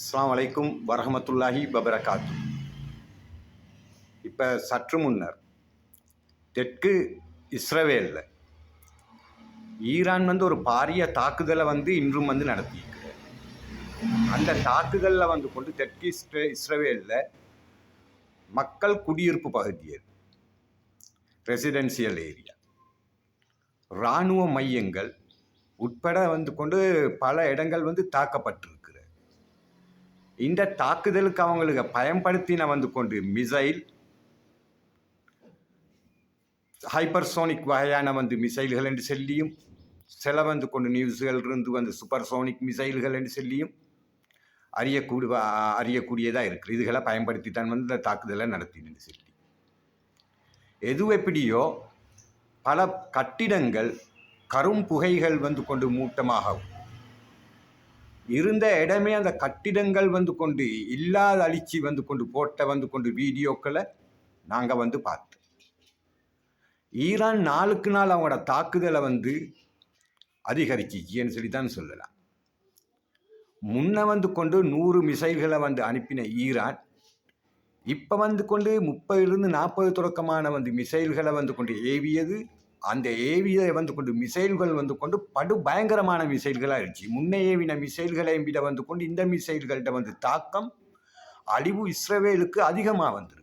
அஸ்லாம் வலைக்கும் வரஹமத்துல்லாஹி பபரகாத்து இப்போ சற்று முன்னர் தெற்கு இஸ்ரவேலில் ஈரான் வந்து ஒரு பாரிய தாக்குதலை வந்து இன்றும் வந்து நடத்தியிருக்கு அந்த தாக்குதலில் வந்து கொண்டு தெற்கு இஸ்ரே இஸ்ரவேலில் மக்கள் குடியிருப்பு பகுதியில் ரெசிடென்சியல் ஏரியா இராணுவ மையங்கள் உட்பட வந்து கொண்டு பல இடங்கள் வந்து தாக்கப்பட்டிருக்கு. இந்த தாக்குதலுக்கு அவங்களுக்கு பயன்படுத்தின வந்து கொண்டு மிசைல் ஹைப்பர்சோனிக் வகையான வந்து மிசைல்கள் என்று சொல்லியும் சில வந்து கொண்டு நியூஸ்கள் இருந்து வந்து சூப்பர்சோனிக் மிசைல்கள் என்று சொல்லியும் அறியக்கூடு அறியக்கூடியதாக இருக்குது இதுகளை பயன்படுத்தி தான் வந்து இந்த தாக்குதலை நடத்தினு சொல்லி. எது எப்படியோ பல கட்டிடங்கள் கரும் புகைகள் வந்து கொண்டு மூட்டமாகவும் இருந்த இடமே அந்த கட்டிடங்கள் வந்து கொண்டு இல்லாத அழிச்சி வந்து கொண்டு போட்ட வந்து கொண்டு வீடியோக்களை நாங்கள் வந்து பார்த்தோம். ஈரான் நாளுக்கு நாள் அவங்களோட தாக்குதலை வந்து அதிகரிச்சிச்சின்னு சொல்லி தான் சொல்லலாம். முன்ன வந்து கொண்டு நூறு மிசைல்களை வந்து அனுப்பின ஈரான் இப்போ வந்து கொண்டு முப்பதுலேருந்து நாற்பது தொடக்கமான வந்து மிசைல்களை வந்து கொண்டு ஏவியது அந்த ஏவியை வந்து கொண்டு மிசைல்கள் வந்து கொண்டு படு பயங்கரமான மிசைல்களாக இருந்துச்சு. முன்னே ஏவின மிசைல்களை விட வந்து கொண்டு இந்த மிசைல்கள்கிட்ட வந்து தாக்கம் அழிவு இஸ்ரவேலுக்கு அதிகமாக வந்திருக்கு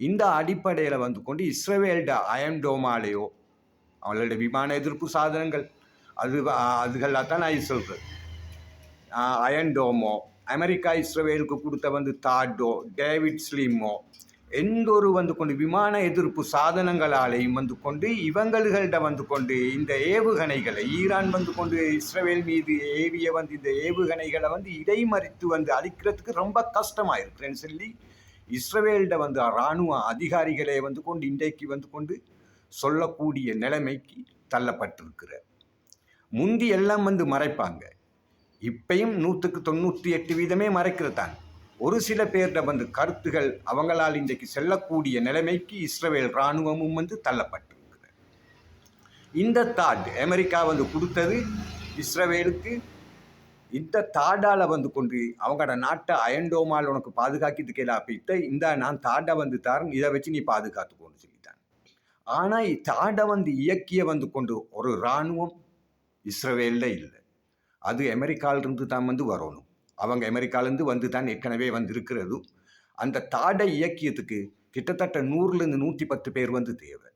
இந்த அடிப்படையில் வந்து கொண்டு இஸ்ரவேல்ட அயன்டோமாலேயோ அவங்களோட விமான எதிர்ப்பு சாதனங்கள் அது அதுகளாக தான் நான் சொல்கிறது அயன்டோமோ அமெரிக்கா இஸ்ரவேலுக்கு கொடுத்த வந்து தாடோ டேவிட் ஸ்லீமோ எந்த ஒரு வந்து கொண்டு விமான எதிர்ப்பு சாதனங்களாலையும் வந்து கொண்டு இவங்கள்கிட்ட வந்து கொண்டு இந்த ஏவுகணைகளை ஈரான் வந்து கொண்டு இஸ்ரேல் மீது ஏவிய வந்து இந்த ஏவுகணைகளை வந்து இடைமறித்து வந்து அழிக்கிறதுக்கு ரொம்ப கஷ்டமாக இருக்குன்னு சொல்லி. இஸ்ரேல்கிட்ட வந்து இராணுவ அதிகாரிகளை வந்து கொண்டு இன்றைக்கு வந்து கொண்டு சொல்லக்கூடிய நிலைமைக்கு தள்ளப்பட்டிருக்கிற முந்தி எல்லாம் வந்து மறைப்பாங்க. இப்பையும் நூற்றுக்கு தொண்ணூற்றி எட்டு வீதமே மறைக்கிறதான் ஒரு சில பேர்கிட்ட வந்து கருத்துகள் அவங்களால் இன்றைக்கு செல்லக்கூடிய நிலைமைக்கு இஸ்ரேல் இராணுவமும் வந்து தள்ளப்பட்டிருக்கிறது. இந்த தாட் அமெரிக்கா வந்து கொடுத்தது இஸ்ரேலுக்கு இந்த தாடால் வந்து கொண்டு அவங்களோட நாட்டை அயன்டோமால் உனக்கு பாதுகாக்கிறதுக்கு எல்லாம் போயிட்டு இந்த நான் தாடை வந்து தரேன் இதை வச்சு நீ பாதுகாத்துக்கோன்னு சொல்லிட்டான் ஆனால் தாடை வந்து இயக்கிய வந்து கொண்டு ஒரு இராணுவம் இஸ்ரேலில் இல்லை. அது அமெரிக்காவிலிருந்து தான் வந்து வரணும். அவங்க அமெரிக்காலேருந்து வந்து தான் ஏற்கனவே வந்திருக்கிறது. அந்த தாடை இயக்கியத்துக்கு கிட்டத்தட்ட நூறுலேருந்து நூற்றி பத்து பேர் வந்து தேவை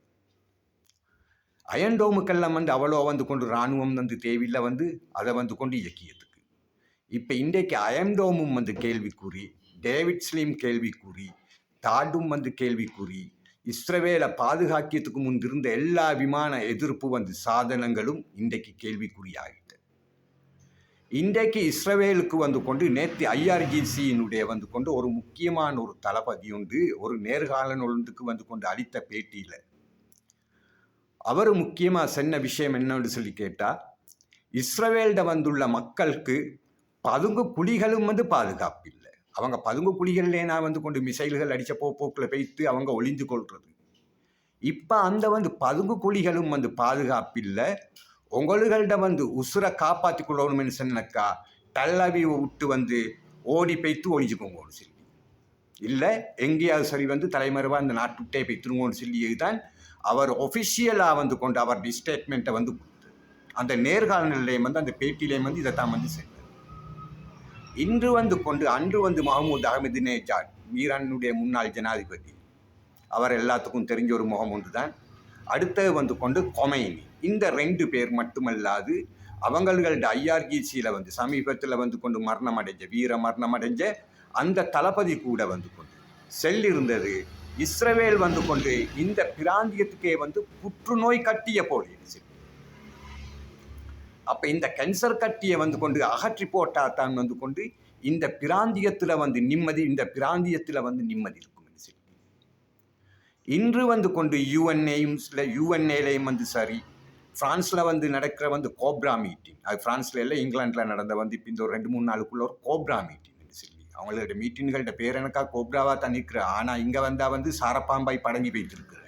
அயன்டோமுக்கெல்லாம் வந்து அவ்வளோ வந்து கொண்டு இராணுவம் வந்து தேவையில்லை வந்து அதை வந்து கொண்டு இயக்கியதுக்கு இப்போ இன்றைக்கு அயன்டோமும் வந்து கேள்விக்குறி டேவிட் ஸ்லீம் கேள்விக்குறி தாடும் வந்து கேள்விக்குறி இஸ்ரவேலை பாதுகாக்கியத்துக்கு முன் இருந்த எல்லா விமான எதிர்ப்பு வந்து சாதனங்களும் இன்றைக்கு கேள்விக்குறியாகி இன்றைக்கு இஸ்ரவேலுக்கு வந்து கொண்டு நேற்று ஐஆர்ஜிசியினுடைய வந்து கொண்டு ஒரு முக்கியமான ஒரு தளபதி உண்டு. ஒரு நேர்காணல் ஒன்றுக்கு வந்து கொண்டு அளித்த பேட்டியில். அவர் முக்கியமாக சொன்ன விஷயம் என்னன்னு சொல்லி கேட்டால் இஸ்ரவேல்ட வந்துள்ள மக்களுக்கு பதுங்கு குழிகளும் வந்து பாதுகாப்பு இல்லை. அவங்க பதுங்கு குழிகள்லேனா வந்து கொண்டு மிசைல்கள் அடித்த போ போக்கில் வைத்து அவங்க ஒளிந்து கொள்வது இப்போ அந்த வந்து பதுங்கு குழிகளும் வந்து பாதுகாப்பு இல்லை. உங்கள்கிட்ட வந்து உசுரை காப்பாற்றி கொள்ளணும்னு சொன்னாக்கா தள்ளவி விட்டு வந்து ஓடி பைத்து ஒழிஞ்சுக்கோங்கன்னு சொல்லி. இல்லை எங்கேயாவது சரி வந்து தலைமறைவாக அந்த நாட்டு விட்டே பைத்துருங்கன்னு சொல்லி தான் அவர் ஒஃபிஷியலாக வந்து கொண்டு அவர் ஸ்டேட்மெண்ட்டை வந்து கொடுத்து அந்த நேர்காணலையும் வந்து அந்த பேட்டியிலையும் வந்து இதைத்தான் வந்து செஞ்சார் இன்று வந்து கொண்டு அன்று வந்து மஹமூத் அகமது நேஜாட் ஈரானுடைய முன்னாள் ஜனாதிபதி. அவர் எல்லாத்துக்கும் தெரிஞ்ச ஒரு முகம் ஒன்று தான் அடுத்தது வந்து கொண்டு கொமைனி. இந்த ரெண்டு பேர் மட்டுமல்லாது அவங்களோட ஐஆர்ஜிசியில் வந்து சமீபத்தில் வந்து கொண்டு மரணம் அடைஞ்ச வீர மரணம் அடைஞ்ச அந்த தளபதி கூட வந்து கொண்டு. செல் இருந்தது. இஸ்ரவேல் வந்து கொண்டு இந்த பிராந்தியத்துக்கே வந்து புற்றுநோய் கட்டிய போலிடுச்சு அப்போ இந்த கேன்சர் கட்டியை வந்து கொண்டு அகற்றி போட்டால் தான் வந்து கொண்டு இந்த பிராந்தியத்தில் வந்து நிம்மதி இந்த பிராந்தியத்தில் வந்து நிம்மதி இருக்கும் இன்று வந்து கொண்டு யூஎன்ஏயும்ஸில் யூஎன்ஏலையும் வந்து சரி. ஃப்ரான்ஸில் வந்து நடக்கிற வந்து கோப்ரா மீட்டிங். அது ஃப்ரான்ஸில் இல்லை இங்கிலாண்டில் நடந்த வந்து இப்போ இந்த ஒரு ரெண்டு மூணு நாளுக்குள்ள ஒரு கோப்ரா மீட்டிங் சொல்லி அவங்களோட மீட்டின்களோட பேர் எனக்கா கோப்ராவாக தான் நிற்கிற ஆனால் இங்கே வந்தால் வந்து சாரப்பாம்பாய் படங்கி வைத்திருக்கிற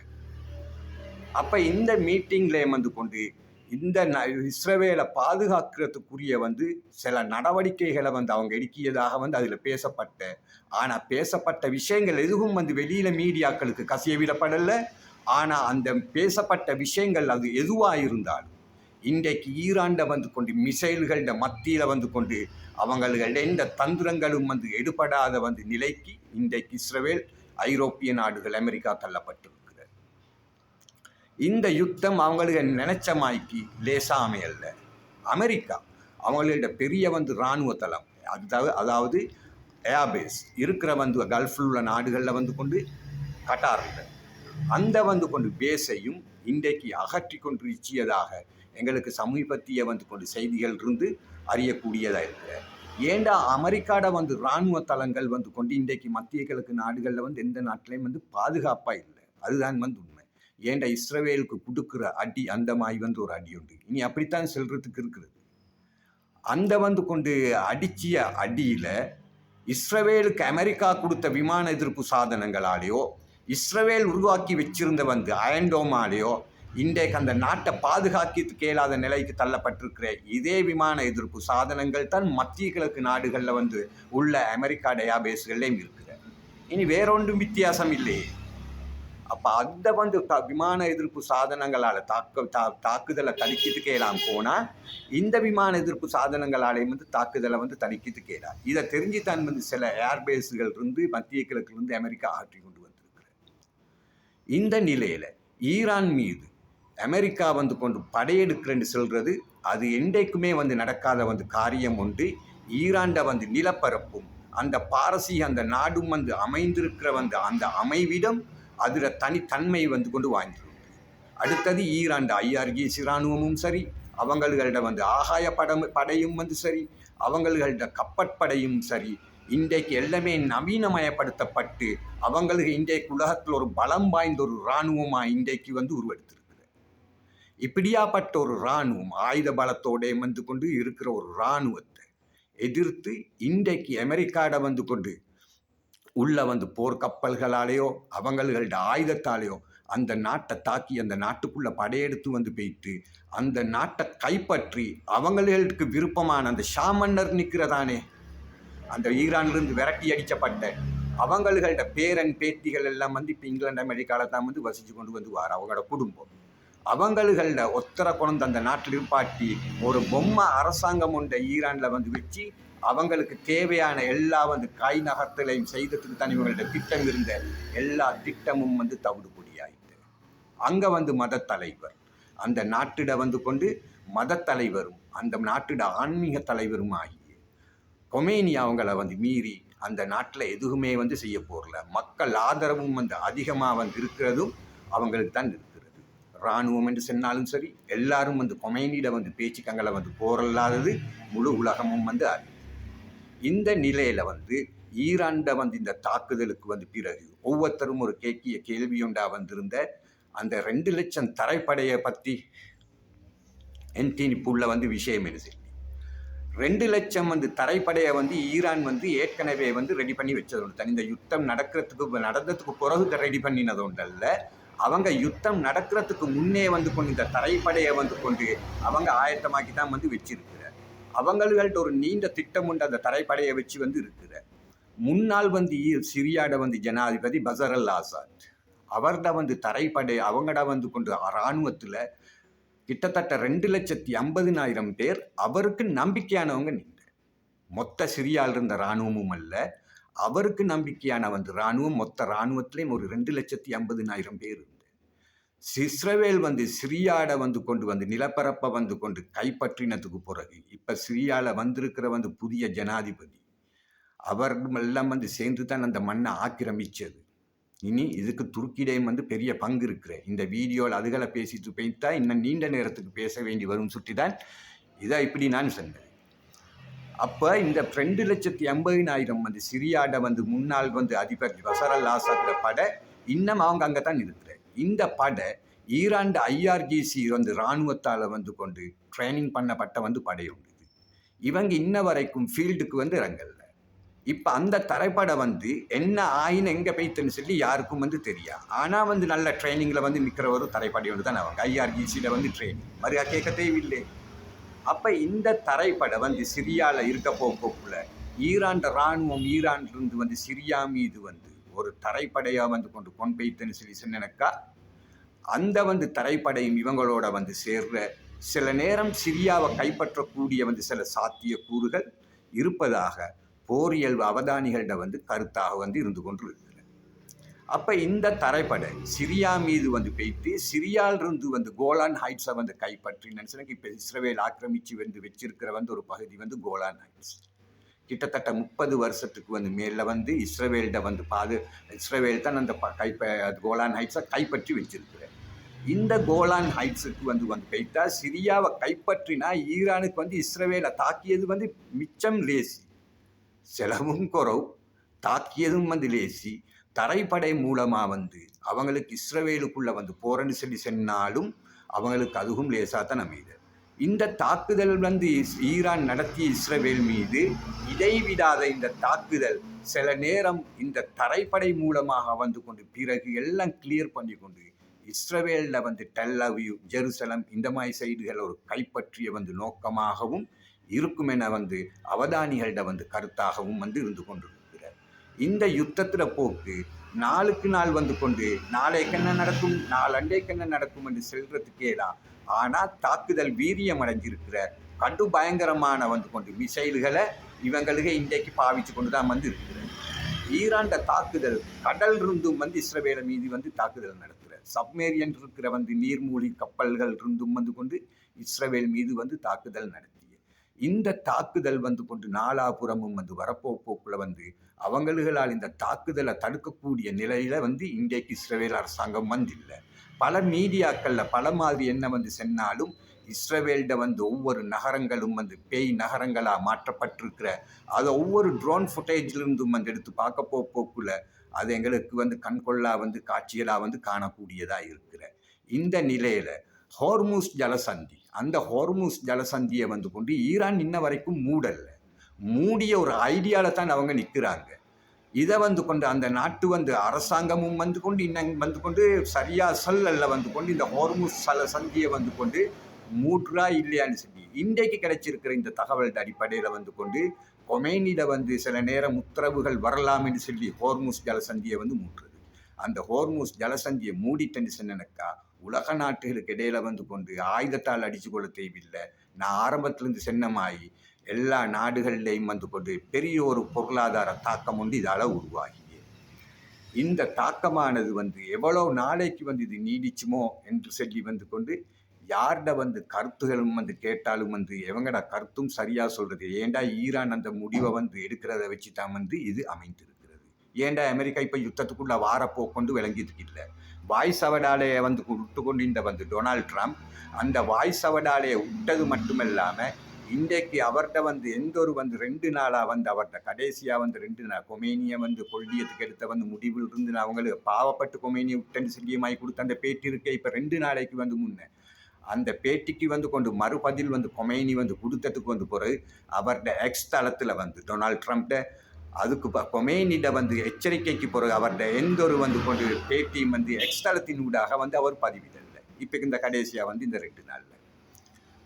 அப்போ இந்த மீட்டிங்லேயும் வந்து கொண்டு இந்த ந இஸ்ரவேலை பாதுகாக்கிறதுக்குரிய வந்து சில நடவடிக்கைகளை வந்து அவங்க எடுக்கியதாக வந்து அதில் பேசப்பட்ட ஆனால் பேசப்பட்ட விஷயங்கள் எதுவும் வந்து வெளியில் மீடியாக்களுக்கு கசிய விடப்படலை ஆனால் அந்த பேசப்பட்ட விஷயங்கள் அது எதுவாக இருந்தாலும் இன்றைக்கு ஈராண்டை வந்து கொண்டு மிசைல்கள மத்தியில் வந்து கொண்டு அவங்களுக்கு எந்த தந்திரங்களும் வந்து எடுபடாத வந்து நிலைக்கு இன்றைக்கு இஸ்ரவேல் ஐரோப்பிய நாடுகள் அமெரிக்கா தள்ளப்பட்டு இந்த யுத்தம் அவங்களுக்கு நினைச்ச மாய்க்கு லேசா அமையல்ல அமெரிக்கா அவங்கள்ட்ட பெரிய வந்து இராணுவ தளம். அதாவது அதாவது ஏர்பேஸ். இருக்கிற வந்து கல்ஃபில் உள்ள நாடுகளில் வந்து கொண்டு கட்டாரில் அந்த வந்து கொண்டு பேஸையும் இன்றைக்கு அகற்றி கொண்டு இச்சியதாக எங்களுக்கு சமீபத்திய வந்து கொண்டு செய்திகள் இருந்து அறியக்கூடியதாக இருக்குது ஏண்டா அமெரிக்காட வந்து இராணுவ தளங்கள் வந்து கொண்டு இன்றைக்கு மத்திய கிழக்கு நாடுகளில் வந்து எந்த நாட்டிலையும் வந்து பாதுகாப்பாக இல்லை. அதுதான் வந்து உண்மை. ஏண்டா இஸ்ரவேலுக்கு கொடுக்குற அடி அந்த மாதிரி வந்து ஒரு அடி உண்டு. இனி அப்படித்தான் செல்றதுக்கு இருக்குது. அந்த வந்து கொண்டு அடிச்சிய அடியில் இஸ்ரவேலுக்கு அமெரிக்கா கொடுத்த விமான எதிர்ப்பு சாதனங்களாலேயோ இஸ்ரவேல் உருவாக்கி வச்சிருந்த வந்து அயன்டோமாலேயோ இன்றைக்கு அந்த நாட்டை பாதுகாக்கிறதுக்கு இயலாத நிலைக்கு தள்ளப்பட்டிருக்கிற இதே விமான எதிர்ப்பு சாதனங்கள் தான் மத்திய கிழக்கு நாடுகளில் வந்து உள்ள அமெரிக்கா டயாபேஸ்கள்லேயும் இருக்குது. இனி வேறொன்றும் வித்தியாசம் இல்லையே. அப்போ அந்த வந்து த விமான எதிர்ப்பு சாதனங்களால் தாக்க தா தாக்குதலை தடுக்கிறதுக்கே இயலாம் போனால் இந்த விமான எதிர்ப்பு சாதனங்களாலேயும் வந்து தாக்குதலை வந்து தடுக்கிறதுக்கே இயலாம் இதை தெரிஞ்சு தான் வந்து சில ஏர்பேஸுகள் இருந்து மத்திய கிழக்கிலிருந்து அமெரிக்கா ஆற்றி கொண்டு வந்திருக்கிறது. இந்த நிலையில் ஈரான் மீது அமெரிக்கா வந்து கொண்டு படையெடுக்கிறேன்னு சொல்கிறது அது என்றைக்குமே வந்து நடக்காத வந்து காரியம் உண்டு ஈராண்ட வந்து நிலப்பரப்பும் அந்த பாரசீக அந்த நாடும் வந்து அமைந்திருக்கிற வந்து அந்த அமைவிடம் அதில் தனித்தன்மை வந்து கொண்டு வாங்கிடும் அடுத்தது ஈரான் ஐஆர்ஜிசி இராணுவமும் சரி அவங்கள்கிட்ட வந்து ஆகாய படம் படையும் வந்து சரி அவங்கள்கிட்ட கப்பற்படையும் சரி இன்றைக்கு எல்லாமே நவீனமயப்படுத்தப்பட்டு அவங்களுக்கு இன்றைக்கு உலகத்தில் ஒரு பலம் வாய்ந்த ஒரு இராணுவமாக இன்றைக்கு வந்து உருவெடுத்திருக்குது இப்படியாப்பட்ட ஒரு இராணுவம் ஆயுத பலத்தோடே வந்து கொண்டு இருக்கிற ஒரு இராணுவத்தை எதிர்த்து இன்றைக்கு அமெரிக்காட வந்து கொண்டு உள்ளே வந்து போர்க்கப்பல்களாலேயோ கப்பல்களாலேயோ ஆயுதத்தாலேயோ அந்த நாட்டை தாக்கி அந்த நாட்டுக்குள்ளே படையெடுத்து வந்து போயிட்டு அந்த நாட்டை கைப்பற்றி அவங்களுக்கு விருப்பமான அந்த ஷாமன்னர் நிற்கிறதானே அந்த ஈரான்லேருந்து விரட்டி அடிக்கப்பட்ட அவங்கள்ட பேரன் பேத்திகள் எல்லாம் வந்து இப்போ இங்கிலாந்து அமெரிக்காவில் தான் வந்து வசித்து கொண்டு வந்து வார் அவங்களோட குடும்பம். அவங்கள்ட ஒத்தரை கொண்டு அந்த நாட்டில் இருப்பாட்டி ஒரு பொம்மை அரசாங்கம் உண்ட ஈரானில் வந்து வச்சு அவங்களுக்கு தேவையான எல்லா வந்து காய் நகர்த்தலையும் செய்ததுக்கு தான் இவங்கள்ட்ட திட்டம் இருந்த எல்லா திட்டமும் வந்து தவிடுபொடியாயிட்டு அங்கே வந்து மத தலைவர் அந்த நாட்டிட வந்து கொண்டு மத தலைவரும் அந்த நாட்டிட ஆன்மீக தலைவரும் ஆகி கொமேனி அவங்கள வந்து மீறி அந்த நாட்டில் எதுவுமே வந்து செய்ய போகல மக்கள் ஆதரவும் வந்து அதிகமாக வந்து இருக்கிறதும் அவங்களுக்கு தான் இருக்கிறது. இராணுவம் என்று சொன்னாலும் சரி எல்லாரும் வந்து கொமைனியிட வந்து பேச்சுக்கங்களை வந்து போரல்லாதது முழு உலகமும் வந்து அறியும். இந்த நிலையில வந்து ஈரான்ட வந்து இந்த தாக்குதலுக்கு வந்து பிறகு ஒவ்வொருத்தரும் ஒரு கேக்கிய கேள்வி உண்டா வந்திருந்த அந்த ரெண்டு லட்சம் தரைப்படையை பற்றி என்டினிப்புள்ள வந்து விஷயம் என்ன சொல்லி ரெண்டு லட்சம் வந்து தரைப்படையை வந்து ஈரான் வந்து ஏற்கனவே வந்து ரெடி பண்ணி வச்சது உண்டு. இந்த யுத்தம் நடக்கிறதுக்கு நடந்ததுக்கு பிறகு ரெடி பண்ணினது உண்டல்ல அவங்க யுத்தம் நடக்கிறதுக்கு முன்னே வந்து கொண்டு இந்த தரைப்படையை வந்து கொண்டு அவங்க ஆயத்தமாக்கி தான் வந்து வச்சிருக்கு. அவங்கள்ட்ட ஒரு நீண்ட திட்டம் உண்டு. அந்த தரைப்படையை வச்சு வந்து இருக்கிற முன்னாள் வந்து சிரியாட வந்து ஜனாதிபதி பசர் அல் ஆசாத். அவர்கிட்ட வந்து தரைப்படை அவங்கட வந்து கொண்டு இராணுவத்தில் கிட்டத்தட்ட ரெண்டு லட்சத்தி ஐம்பதினாயிரம் பேர் அவருக்கு நம்பிக்கையானவங்க நின்று மொத்த சிரியாவில் இருந்த இராணுவமும் அல்ல. அவருக்கு நம்பிக்கையான வந்து இராணுவம் மொத்த இராணுவத்திலையும் ஒரு ரெண்டு லட்சத்தி ஐம்பதினாயிரம் பேர் இஸ்ரவேல் வந்து சிரியாட வந்து கொண்டு வந்து நிலப்பரப்பை வந்து கொண்டு கைப்பற்றினதுக்கு பிறகு இப்போ சிரியாவில் வந்திருக்கிற வந்து புதிய ஜனாதிபதி அவர் எல்லாம் வந்து சேர்ந்து தான் அந்த மண்ணை ஆக்கிரமித்தது இனி இதுக்கு துருக்கிடையும் வந்து பெரிய பங்கு இருக்கிற இந்த வீடியோவில் அதுகளை பேசிட்டு போய்த்தா இன்னும் நீண்ட நேரத்துக்கு பேச வேண்டி வரும் சுட்டி தான் இதை இப்படி நான் சொன்னேன். அப்போ இந்த ரெண்டு லட்சத்தி ஐம்பதினாயிரம் வந்து சிரியாட வந்து முன்னாள் வந்து அதிபர் பசரல் ஆசாத்திர படை இன்னும் அவங்க அங்கே தான் இருக்கு. இந்த படை ஈராண்டு ஐஆர்ஜிசி வந்து இராணுவத்தால் வந்து கொண்டு ட்ரைனிங் பண்ணப்பட்ட வந்து படை உண்டுது இவங்க இன்ன வரைக்கும் ஃபீல்டுக்கு வந்து இறங்கல. இப்போ அந்த தரைப்படம் வந்து என்ன ஆயின்னு எங்கே போய்த்துன்னு சொல்லி யாருக்கும் வந்து தெரியா. ஆனால் வந்து நல்ல ட்ரைனிங்கில் வந்து நிற்கிற ஒரு தரைப்படை ஒன்று தான் அவங்க. ஐஆர்ஜிசியில் வந்து ட்ரைனிங் மறுகா கேட்க தேவையில்லை. அப்போ இந்த தரைப்படை வந்து சிரியாவில் இருக்க போக்குள்ள ஈரான் இராணுவம் ஈரான்லேருந்து வந்து சிரியா மீது வந்து ஒரு தரைப்படையாக வந்து கொண்டு கொண்டு போய்த்துன்னு சொல்லி சொன்னனக்கா அந்த வந்து தரைப்படையும் இவங்களோட வந்து சேர்ற சில நேரம் சிரியாவை கைப்பற்றக்கூடிய வந்து சில சாத்திய கூறுகள் இருப்பதாக போரியல் அவதானிகளிட வந்து கருத்தாக வந்து இருந்து கொண்டு அப்போ இந்த தரைப்படை சிரியா மீது வந்து பெய்த்து சிரியாலிருந்து வந்து கோலான் ஹைட்ஸை வந்து கைப்பற்றி நினச்சினாங்க இப்போ இஸ்ரேல் ஆக்கிரமிச்சு வந்து வச்சிருக்கிற வந்து ஒரு பகுதி வந்து கோலான் ஹைட்ஸ். கிட்டத்தட்ட முப்பது வருஷத்துக்கு வந்து மேலே வந்து இஸ்ரேவேல்கிட்ட வந்து பாது இஸ்ரேவேல் தான் அந்த ப கைப்ப கோலான் ஹைட்ஸை கைப்பற்றி வச்சிருக்கிறேன் இந்த கோலான் ஹைட்ஸுக்கு வந்து வந்து போயிட்டா சிரியாவை கைப்பற்றினா ஈரானுக்கு வந்து இஸ்ரேவேலை தாக்கியது வந்து மிச்சம் லேசி. செலவும் குறவு தாக்கியதும் வந்து லேசி. தரைப்படை மூலமாக வந்து அவங்களுக்கு இஸ்ரவேலுக்குள்ளே வந்து போறேன்னு சொல்லி சென்னாலும் அவங்களுக்கு அதுவும் லேசாக தான் அமையுது. இந்த தாக்குதல் வந்து ஈரான் நடத்திய இஸ்ரேல் மீது இடைவிடாத இந்த தாக்குதல் சில நேரம் இந்த தரைப்படை மூலமாக வந்து கொண்டு பிறகு எல்லாம் கிளியர் பண்ணி கொண்டு இஸ்ரவேலில் வந்து டெல் ஜெருசலம் இந்த மாதிரி சைடுகள் ஒரு கைப்பற்றிய வந்து நோக்கமாகவும் இருக்கும் என வந்து அவதானிகளிட வந்து கருத்தாகவும் வந்து இருந்து கொண்டிருக்கிறார். இந்த யுத்தத்தில் போக்கு நாளுக்கு நாள் வந்து கொண்டு நாளைக்கு என்ன நடக்கும் நாளண்டைக்கு என்ன நடக்கும் என்று செல்றதுக்கேலாம் ஆனால் தாக்குதல் வீரியம் அடைஞ்சிருக்கிற கண்டு பயங்கரமான வந்து கொண்டு மிசைல்களை இவங்களுக்கு இன்றைக்கு பாவிச்சு கொண்டு தான் வந்து இருக்கிறது ஈராண்ட தாக்குதல் கடல் இருந்தும் வந்து இஸ்ரவேல மீது வந்து தாக்குதல் நடத்துகிற சப்மேரியன் இருக்கிற வந்து நீர்மூழ்கி கப்பல்கள் இருந்தும் வந்து கொண்டு இஸ்ரவேல் மீது வந்து தாக்குதல் நடத்திய இந்த தாக்குதல் வந்து கொண்டு நாலாபுறமும் வந்து வரப்போ வந்து அவங்களுகளால் இந்த தாக்குதலை தடுக்கக்கூடிய நிலையில வந்து இன்றைக்கு இஸ்ரவேல் அரசாங்கம் வந்து இல்லை பல மீடியாக்களில் பல மாதிரி என்ன வந்து சென்னாலும் இஸ்ரேவேல்ட வந்து ஒவ்வொரு நகரங்களும் வந்து பேய் நகரங்களாக மாற்றப்பட்டிருக்கிற அதை ஒவ்வொரு ட்ரோன் ஃபுட்டேஜ்லேருந்தும் வந்து எடுத்து பார்க்க போ போக்குல அது எங்களுக்கு வந்து கண்கொள்ளா வந்து காட்சிகளாக வந்து காணக்கூடியதாக இருக்கிற இந்த நிலையில் ஹோர்மூஸ் ஜலசந்தி அந்த ஹோர்மூஸ் ஜலசந்தியை வந்து கொண்டு ஈரான் இன்ன வரைக்கும் மூடல்ல மூடிய ஒரு ஐடியாவில் தான் அவங்க நிற்கிறாங்க இதை வந்து கொண்டு அந்த நாட்டு வந்து அரசாங்கமும் வந்து கொண்டு இன்னும் வந்து கொண்டு சரியா சொல்லல்ல வந்து கொண்டு இந்த ஹோர்முஸ் சல சந்தியை வந்து கொண்டு மூட்ரா இல்லையான்னு சொல்லி இன்றைக்கு கிடைச்சிருக்கிற இந்த தகவல் அடிப்படையில் வந்து கொண்டு கொமைனில வந்து சில நேரம் உத்தரவுகள் வரலாம் என்று சொல்லி ஹோர்முஸ் ஜலசந்தியை வந்து மூட்டுறது. அந்த ஹோர்முஸ் ஜலசந்தியை மூடிட்டேன்னு சொன்னனக்கா உலக நாட்டுகளுக்கு இடையில வந்து கொண்டு ஆயுதத்தால் அடிச்சு கொள்ள தேவையில்லை. நான் ஆரம்பத்திலிருந்து சென்னமாயி எல்லா நாடுகளிலையும் வந்து கொண்டு பெரிய ஒரு பொருளாதார தாக்கம் வந்து இதால் உருவாகி இந்த தாக்கமானது வந்து எவ்வளோ நாளைக்கு வந்து இது நீடிச்சுமோ என்று சொல்லி வந்து கொண்டு யார்ட வந்து கருத்துகளும் வந்து கேட்டாலும் வந்து எவங்கட கருத்தும் சரியாக சொல்கிறது ஏன்டா ஈரான் அந்த முடிவை வந்து எடுக்கிறத வச்சு தான் வந்து இது அமைந்திருக்கிறது? ஏன்டா அமெரிக்கா இப்போ யுத்தத்துக்குள்ளே வாரப்போக்கொண்டு விளங்கிட்டு இல்லை? வாய் சவடாலையை வந்து விட்டு கொண்டு இந்த வந்து டொனால்ட் ட்ரம்ப் அந்த வாய் சவடாலையை விட்டது மட்டுமல்லாமல் இன்றைக்கு அவர்கிட்ட வந்து எந்த ஒரு வந்து ரெண்டு நாளாக வந்து அவர்கிட்ட கடைசியாக வந்து ரெண்டு நாள் கொமேனியை வந்து கொள்ளியத்துக்கு எடுத்த வந்து முடிவில் இருந்து நான் அவங்களுக்கு பாவப்பட்டு கொமேனியை விட்டேன்னு சில்லியமாகி கொடுத்த அந்த பேட்டி இருக்கே இப்போ ரெண்டு நாளைக்கு வந்து முன்னே. அந்த பேட்டிக்கு வந்து கொண்டு மறுபதில் வந்து கொமைனி வந்து கொடுத்ததுக்கு வந்து பிறகு அவர்கிட்ட எக்ஸ் தளத்தில் வந்து டொனால்ட் ட்ரம்ப்ட அதுக்கு ப- கொமேனிட வந்து எச்சரிக்கைக்கு பிறகு அவர்கிட்ட எந்த ஒரு வந்து கொண்டு பேட்டியும் வந்து எக்ஸ் தளத்தின் ஊடாக வந்து அவர் பதிவிடலை. இப்போ இந்த கடைசியாக வந்து இந்த ரெண்டு நாளில்.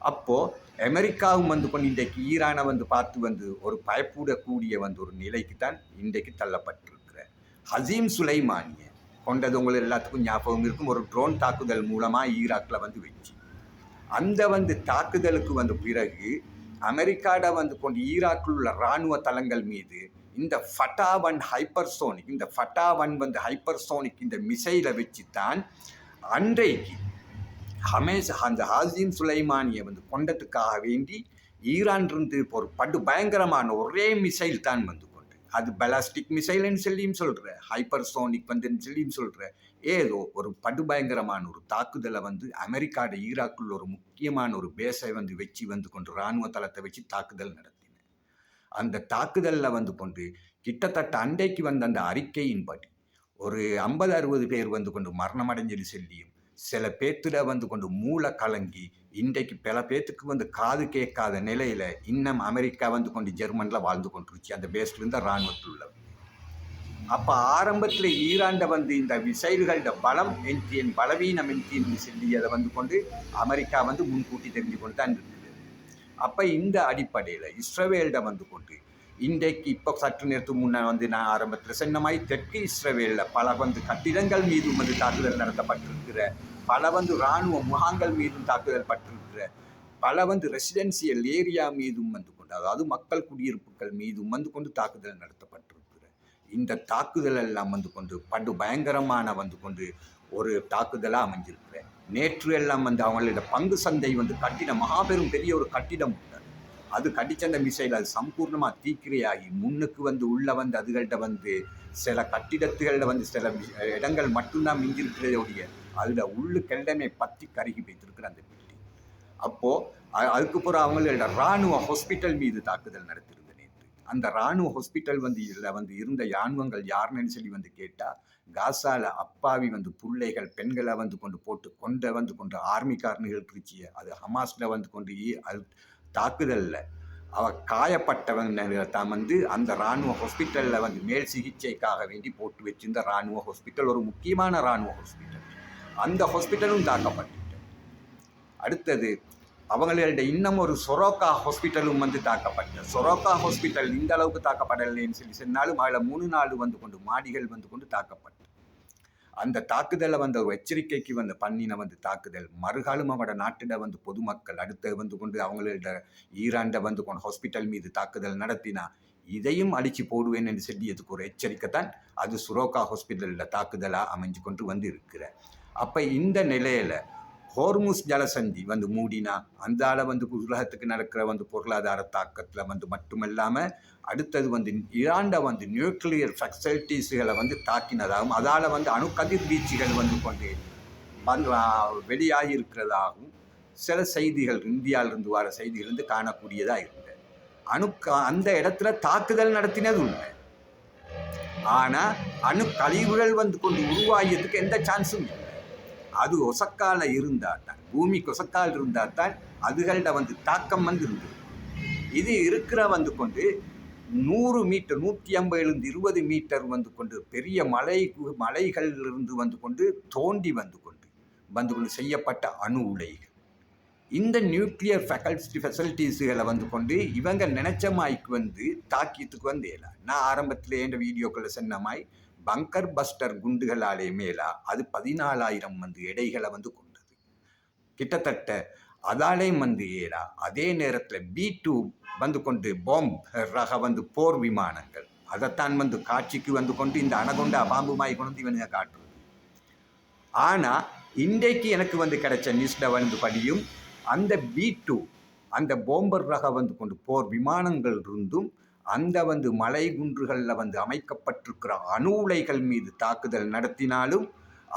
அப்போது அமெரிக்காவும் வந்து கொண்டு இன்றைக்கு ஈரானை வந்து பார்த்து வந்து ஒரு பயப்படக்கூடிய வந்து ஒரு நிலைக்கு தான் இன்றைக்கு தள்ளப்பட்டிருக்கிற ஹசீம் சுலைமானிய கொண்டது உங்களுக்கு எல்லாத்துக்கும் ஞாபகம் இருக்கும். ஒரு ட்ரோன் தாக்குதல் மூலமாக ஈராக்கில் வந்து வச்சு. அந்த வந்து தாக்குதலுக்கு வந்த பிறகு அமெரிக்காட வந்து கொண்டு ஈராக்கில் உள்ள இராணுவ தளங்கள் மீது இந்த ஃபட்டாவன் ஹைப்பர்சோனிக் இந்த ஃபட்டாவன் வந்து ஹைப்பர்சோனிக் இந்த மிசைலை வச்சு தான் அன்றைக்கு ஹமேஸ் அந்த ஹாசிம் சுலைமானியை வந்து கொண்டதுக்காக வேண்டி ஈரான் இருந்து ஒரு படு பயங்கரமான ஒரே மிசைல் தான் வந்து கொண்டு. அது பலாஸ்டிக் மிசைல்னு சொல்லியும் சொல்கிற ஹைப்பர்சோனிக் வந்துன்னு சொல்லியும் சொல்கிற ஏதோ ஒரு படுபயங்கரமான ஒரு தாக்குதலை வந்து அமெரிக்காட ஈராக்குள்ள ஒரு முக்கியமான ஒரு பேஸை வந்து வச்சு வந்து கொண்டு இராணுவ தளத்தை வச்சு தாக்குதல் நடத்தின. அந்த தாக்குதலில் வந்து கொண்டு கிட்டத்தட்ட அண்டைக்கு வந்த அந்த அறிக்கையின்படி ஒரு ஐம்பது அறுபது பேர் வந்து கொண்டு மரணமடைஞ்சது சொல்லியும் சில பேத்துட வந்து கொண்டு மூளை கலங்கி இன்றைக்கு பல பேத்துக்கு வந்து காது கேட்காத நிலையில் இன்னும் அமெரிக்கா வந்து கொண்டு ஜெர்மனில் வாழ்ந்து கொண்டுருச்சு. அந்த பேஸ்ல இருந்த இராணுவத்தில் உள்ள அப்போ ஆரம்பத்தில் ஈராண்டை வந்து இந்த மிசைல்களோட பலம் என்கின் பலவீனம் என்கின்னு சொல்லி அதை வந்து கொண்டு அமெரிக்கா வந்து முன்கூட்டி தெரிஞ்சு கொண்டு தான் இருக்குது அப்போ இந்த அடிப்படையில் இஸ்ரவேல்ட வந்து கொண்டு இன்றைக்கு இப்போ சற்று நேரத்துக்கு முன்னே வந்து நான் ஆரம்பத்தில் சொன்ன மாதிரி தெற்கு இஸ்ரவேலில் பல வந்து கட்டிடங்கள் மீதும் வந்து தாக்குதல் நடத்தப்பட்டிருக்கிற பல வந்து இராணுவ முகாங்கள் மீதும் தாக்குதல் பட்டிருக்கிற பல வந்து ரெசிடென்சியல் ஏரியா மீதும் வந்து கொண்டு அதாவது மக்கள் குடியிருப்புகள் மீதும் வந்து கொண்டு தாக்குதல் நடத்தப்பட்டிருக்கிற. இந்த தாக்குதல் எல்லாம் வந்து கொண்டு படு பயங்கரமான வந்து கொண்டு ஒரு தாக்குதலாக அமைஞ்சிருக்கிற. நேற்று எல்லாம் வந்து அவங்களோட பங்கு சந்தை வந்து கட்டிட மகாபெரும் பெரிய ஒரு கட்டிடம் உண்டு அது. கட்டிச்சந்த மிசைல் அது சம்பூர்ணமாக தீக்கிரையாகி முன்னுக்கு வந்து உள்ளே வந்து அதுகள்கிட்ட வந்து சில கட்டிடத்துகளில் வந்து சில இடங்கள் மட்டும்தான் மிஞ்சிருக்கிறதோடைய அதில் உள்ளுக்கெல்லாமே பற்றி கருகி வைத்திருக்கிற அந்த பில்டிங் அப்போது அதுக்கு பிறகு அவங்களோட இராணுவ ஹாஸ்பிட்டல் மீது தாக்குதல் நடத்திருந்த நேற்று. அந்த இராணுவ ஹாஸ்பிட்டல் வந்து இதில் வந்து இருந்த யானுவங்கள் யாருன்னு சொல்லி வந்து கேட்டால் காசால அப்பாவி வந்து பிள்ளைகள் பெண்களை வந்து கொண்டு போட்டு கொண்ட வந்து கொண்டு ஆர்மிக்காரனுகள் இருந்துச்சு அது ஹமாஸில் வந்து கொண்டு அது தாக்குதலில். அவ காயப்பட்டவங்க தான் வந்து அந்த இராணுவ ஹாஸ்பிட்டலில் வந்து மேல் சிகிச்சைக்காக வேண்டி போட்டு வச்சிருந்த இராணுவ ஹாஸ்பிட்டல் ஒரு முக்கியமான இராணுவ ஹாஸ்பிட்டல். அந்த ஹாஸ்பிட்டலும் தாக்கப்பட்டு அடுத்தது அவங்களோட இன்னும் ஒரு சொரோக்கா ஹாஸ்பிட்டலும் வந்து தாக்கப்பட்டது. சொரோக்கா ஹாஸ்பிட்டல் இந்த அளவுக்கு தாக்கப்படலைன்னு சொல்லி சொன்னாலும் அதில் மூணு நாள் வந்து கொண்டு மாடிகள் வந்து கொண்டு தாக்கப்பட்டு. அந்த தாக்குதலை வந்த ஒரு எச்சரிக்கைக்கு வந்த பண்ணின வந்து தாக்குதல். மறுகாலும் அவட நாட்டிட வந்து பொதுமக்கள் அடுத்து வந்து கொண்டு அவங்களோட ஈராண்ட வந்து கொண்டு ஹாஸ்பிட்டல் மீது தாக்குதல் நடத்தினா இதையும் அழிச்சு போடுவேன் என்று சொல்லியதுக்கு ஒரு எச்சரிக்கை தான் அது சுரோகா ஹாஸ்பிட்டலில் தாக்குதலாக அமைஞ்சு கொண்டு வந்து இருக்கிற அப்போ இந்த நிலையில் ஹோர்முஸ் ஜலசந்தி வந்து மூடினா அந்த வந்து உலகத்துக்கு நடக்கிற வந்து பொருளாதார தாக்கத்தில் வந்து மட்டுமல்லாமல் அடுத்தது வந்து இராண்ட வந்து நியூக்ளியர் ஃபெசிலிட்டிஸ்களை வந்து தாக்கினதாகவும் அதால் வந்து அணுக்கதிர் வீச்சுகள் வந்து கொண்டு வந்து வெளியாகி இருக்கிறதாகவும் சில செய்திகள் இந்தியாவிலிருந்து வர செய்திகள் வந்து காணக்கூடியதாக இருக்கும் அணுக்கா அந்த இடத்துல தாக்குதல் நடத்தினது உண்மை ஆனால் அணு கழிவுகள் வந்து கொண்டு உருவாகியதுக்கு எந்த சான்ஸும் இல்லை. அது ஒசக்கால இருந்தால் தான் பூமிக்கு ஒசக்கால் இருந்தால் தான் அதுகள்ட வந்து தாக்கம் வந்து இருந்தது. இது இருக்கிற வந்து கொண்டு நூறு மீட்டர் நூற்றி ஐம்பதுலேருந்து இருபது மீட்டர் வந்து கொண்டு பெரிய மலை மலைகளிலிருந்து வந்து கொண்டு தோண்டி வந்து கொண்டு வந்து கொண்டு செய்யப்பட்ட அணு உலைகள். இந்த நியூக்ளியர் ஃபேக்கல்டி ஃபெசிலிட்டிஸுகளை வந்து கொண்டு இவங்க நினைச்ச மாய்க்கு வந்து தாக்கியத்துக்கு வந்து ஏலா. நான் ஆரம்பத்தில் என்ற வீடியோக்களை சொன்ன மாய் பங்கர் பஸ்டர் குண்டுகளாலே மேலா அது பதினாலாயிரம் வந்து எடைகளை வந்து கொண்டது. கிட்டத்தட்ட அதாலேயும் வந்து ஏலா அதே நேரத்தில் பி டூ வந்து கொண்டு பாம்ப் ரக வந்து போர் விமானங்கள் அதைத்தான் வந்து காட்சிக்கு வந்து கொண்டு இந்த அணகொண்ட பாம்புமாய் கொண்டு இவனுங்க காட்டுறது. ஆனால் இன்றைக்கு எனக்கு வந்து கிடைச்ச நியூஸில் வந்து படியும் அந்த பி டூ அந்த போம்பர் ரக வந்து கொண்டு போர் விமானங்கள் இருந்தும் அந்த வந்து மலை குன்றுகளில் வந்து அமைக்கப்பட்டிருக்கிற அணு உலைகள் மீது தாக்குதல் நடத்தினாலும்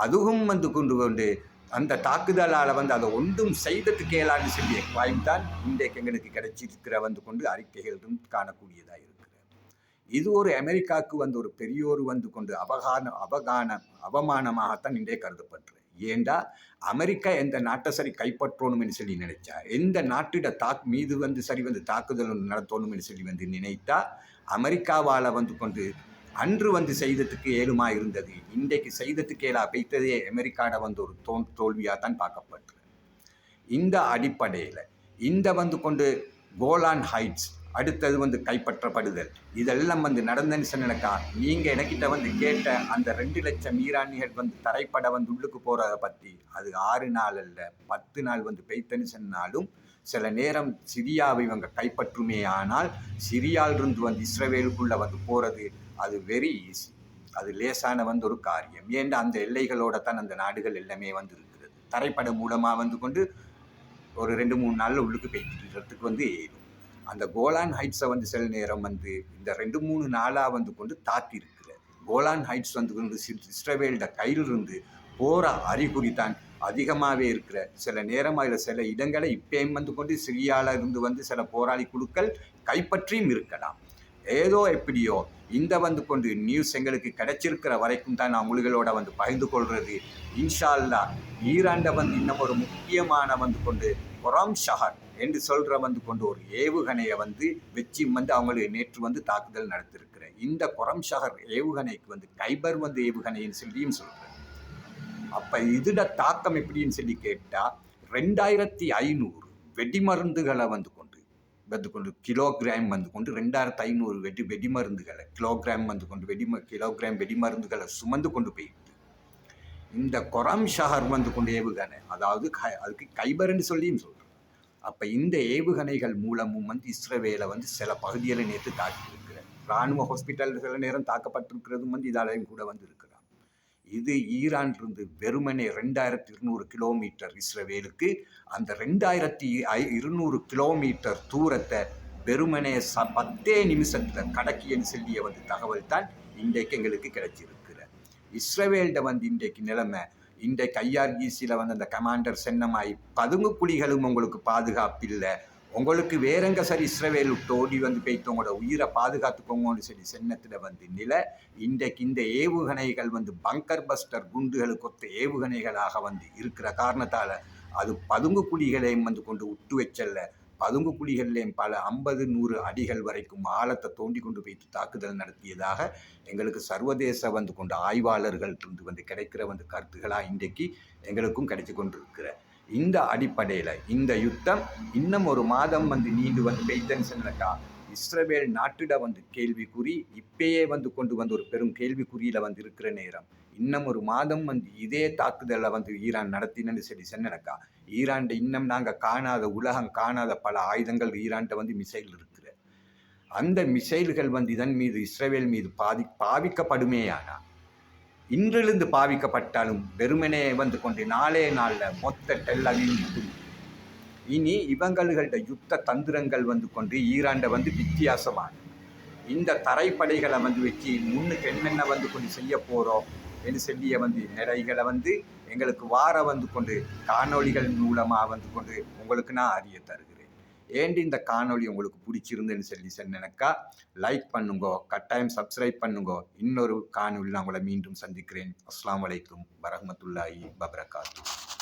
அதுவும் வந்து கொண்டு கொண்டு அந்த தாக்குதலால் வந்து அதை ஒன்றும் செய்ததுக்கு இயலாது சொல்லிய வாய்ப்பு தான் இன்றைக்கு எங்களுக்கு கிடைச்சிருக்கிற வந்து கொண்டு அறிக்கைகளும் காணக்கூடியதாக இருக்கிறது. இது ஒரு அமெரிக்காவுக்கு வந்து ஒரு பெரியோர் வந்து கொண்டு அவகான அவகான அவமானமாகத்தான் இன்றைய கருதப்படுறது ஏண்டா அமெரிக்கா எந்த நாட்டை சரி கைப்பற்றணும்னு சொல்லி நினைச்சா? எந்த நாட்டிட தாக் மீது வந்து சரி வந்து தாக்குதல் ஒன்று நடத்தணும்னு சொல்லி வந்து நினைத்தா? அமெரிக்காவால் வந்து கொண்டு அன்று வந்து செய்ததுக்கு ஏழுமா இருந்தது? இன்றைக்கு செய்ததுக்கு ஏழா பெய்ததே அமெரிக்காட வந்து ஒரு தோ தோல்வியாக தான் பார்க்கப்பட்டது. இந்த அடிப்படையில் இந்த வந்து கொண்டு கோலான் ஹைட்ஸ் அடுத்தது வந்து கைப்பற்றப்படுதல். இதெல்லாம் வந்து நடந்தன்னு சொன்னக்கா நீங்கள் எனக்கிட்ட வந்து கேட்ட அந்த ரெண்டு லட்சம் ஈரானிகள் வந்து தரைப்பட வந்து உள்ளுக்கு போகிறத பற்றி அது ஆறு நாள் அல்ல பத்து நாள் வந்து பெய்த்தன்னு சொன்னாலும் சில நேரம் சிரியாவை இவங்க கைப்பற்றுமே ஆனால் சிரியாவிலிருந்து வந்து இஸ்ரவேலுக்குள்ளே வந்து போகிறது அது வெரி ஈஸி அது லேசான வந்து ஒரு காரியம். ஏன்னா அந்த எல்லைகளோட தான் அந்த நாடுகள் எல்லாமே வந்து இருக்கிறது. தரைப்பட மூலமாக வந்து கொண்டு ஒரு ரெண்டு மூணு நாளில் உள்ளுக்கு போய்க்கிறதுக்கு வந்து ஏதும் அந்த கோலான் ஹைட்ஸை வந்து சில நேரம் வந்து இந்த ரெண்டு மூணு நாளாக வந்து கொண்டு தாக்கி கோலான் ஹைட்ஸ் வந்து கொண்டு சி- இஸ்ரவேல்ட கையிலிருந்து போகிற அறிகுறி தான் அதிகமாகவே இருக்கிற சில நேரம் அதில் சில இடங்களை இப்பயும் வந்து கொண்டு சிரியால இருந்து வந்து சில போராளி குழுக்கள் கைப்பற்றியும் இருக்கலாம். ஏதோ எப்படியோ இந்த வந்து கொண்டு நியூஸ் எங்களுக்கு கிடைச்சிருக்கிற வரைக்கும் தான் நான் உங்களோட வந்து பகிர்ந்து கொள்வது இன்ஷா அல்லாஹ் வந்து இன்னும் ஒரு முக்கியமான வந்து கொண்டு கொராம் ஷஹர் என்று சொல்ற வந்து கொண்டு ஒரு ஏவுகணையை வந்து வச்சு வந்து அவங்களுக்கு நேற்று வந்து தாக்குதல் நடத்திருக்கிறேன் இந்த கொரம் ஷஹர் ஏவுகணைக்கு வந்து கைபர் வந்து ஏவுகணைன்னு சொல்லியும் சொல்கிறேன் அப்போ இதோட தாக்கம் எப்படின்னு சொல்லி கேட்டால் ரெண்டாயிரத்தி ஐநூறு வெடிமருந்துகளை வந்து கொண்டு வந்து கொண்டு கிலோகிராம் வந்து கொண்டு ரெண்டாயிரத்தி ஐநூறு வெடி வெடிமருந்துகளை கிலோகிராம் வந்து கொண்டு வெடி கிலோகிராம் வெடிமருந்துகளை சுமந்து கொண்டு போய் இந்த கொரம் ஷஹர் வந்து கொண்டு ஏவுகணை அதாவது க- அதுக்கு கைபர்னு சொல்லியும் சொல்கிறோம் அப்போ இந்த ஏவுகணைகள் மூலமும் வந்து இஸ்ரவேலை வந்து சில பகுதிகளை நேற்று தாக்கியிருக்கிறேன் ராணுவ ஹாஸ்பிட்டல் சில நேரம் தாக்கப்பட்டிருக்கிறதும் வந்து இதாலையும் கூட வந்து இருக்கிறான் இது ஈரான் இருந்து வெறுமனே ரெண்டாயிரத்தி இருநூறு கிலோமீட்டர் இஸ்ரவேலுக்கு அந்த ரெண்டாயிரத்தி ஐ இருநூறு கிலோமீட்டர் தூரத்தை வெறுமனே ச பத்தே நிமிஷத்தில் கடக்கியன்னு சொல்லிய வந்து தகவல் தான் இன்றைக்கு எங்களுக்கு கிடைச்சிருக்கு. இஸ்ரேவேல்கிட்ட வந்து இன்றைக்கு நிலைமை. இன்றைக்கு ஐஆர்ஜிசியில் வந்து அந்த கமாண்டர் சென்னமாய் பதுங்கு குழிகளும் உங்களுக்கு பாதுகாப்பு இல்லை உங்களுக்கு வேறங்க சரி இஸ்ரவேல் விட்டு ஓடி வந்து போய்த்து உங்களோட உயிரை பாதுகாத்துக்கோங்கன்னு சொல்லி சென்னத்தில் வந்து நிலை. இன்றைக்கு இந்த ஏவுகணைகள் வந்து பங்கர் பஸ்டர் குண்டுகளுக்கு ஒத்த ஏவுகணைகளாக வந்து இருக்கிற காரணத்தால் அது பதுங்கு குழிகளையும் வந்து கொண்டு விட்டு வச்சல்ல பதுங்கு குழிகள்லையும் பல ஐம்பது நூறு அடிகள் வரைக்கும் ஆழத்தை தோண்டி கொண்டு போய்த்து தாக்குதல் நடத்தியதாக எங்களுக்கு சர்வதேச வந்து கொண்ட ஆய்வாளர்கள் இருந்து வந்து கிடைக்கிற வந்து கருத்துக்களாக இன்றைக்கு எங்களுக்கும் கிடைச்சி கொண்டிருக்கிற இந்த அடிப்படையில் இந்த யுத்தம் இன்னும் ஒரு மாதம் வந்து நீண்டு வந்து பெய்தன்னு சொன்னக்கா இஸ்ரவேல் நாட்டிட வந்து கேள்விக்குறி இப்பயே வந்து கொண்டு வந்து ஒரு பெரும் கேள்விக்குறியில் வந்து இருக்கிற நேரம். இன்னும் ஒரு மாதம் வந்து இதே தாக்குதலை வந்து ஈரான் நடத்தினு சரி சென்னனக்கா ஈரான்ட இன்னும் நாங்கள் காணாத உலகம் காணாத பல ஆயுதங்கள் ஈரான்ட்ட வந்து மிசைல் இருக்கிற. அந்த மிசைல்கள் வந்து இதன் மீது இஸ்ரேல் மீது பாதி பாவிக்கப்படுமேயானா இன்றிலிருந்து பாவிக்கப்பட்டாலும் வெறுமனே வந்து கொண்டு நாளே நாளில் மொத்த டெல்லவின் இனி இவங்களோட யுத்த தந்திரங்கள் வந்து கொண்டு ஈராண்ட வந்து வித்தியாசமான. இந்த தரைப்படைகளை வந்து வச்சு முன்னுக்கு என்னென்ன வந்து கொண்டு செய்ய போகிறோம் என்று சொல்லிய வந்து நிலைகளை வந்து எங்களுக்கு வார வந்து கொண்டு காணொளிகள் மூலமாக வந்து கொண்டு உங்களுக்கு நான் அறிய தருகிறேன். ஏண்டி இந்த காணொளி உங்களுக்கு பிடிச்சிருந்துன்னு சொல்லி சொன்னேனக்கா லைக் பண்ணுங்கோ கட்டாயம் சப்ஸ்கிரைப் பண்ணுங்கோ. இன்னொரு காணொளி நான் உங்களை மீண்டும் சந்திக்கிறேன். அஸ்லாம் அலைக்கும் வரமத்துல்லாஹி பப்ரகாத்து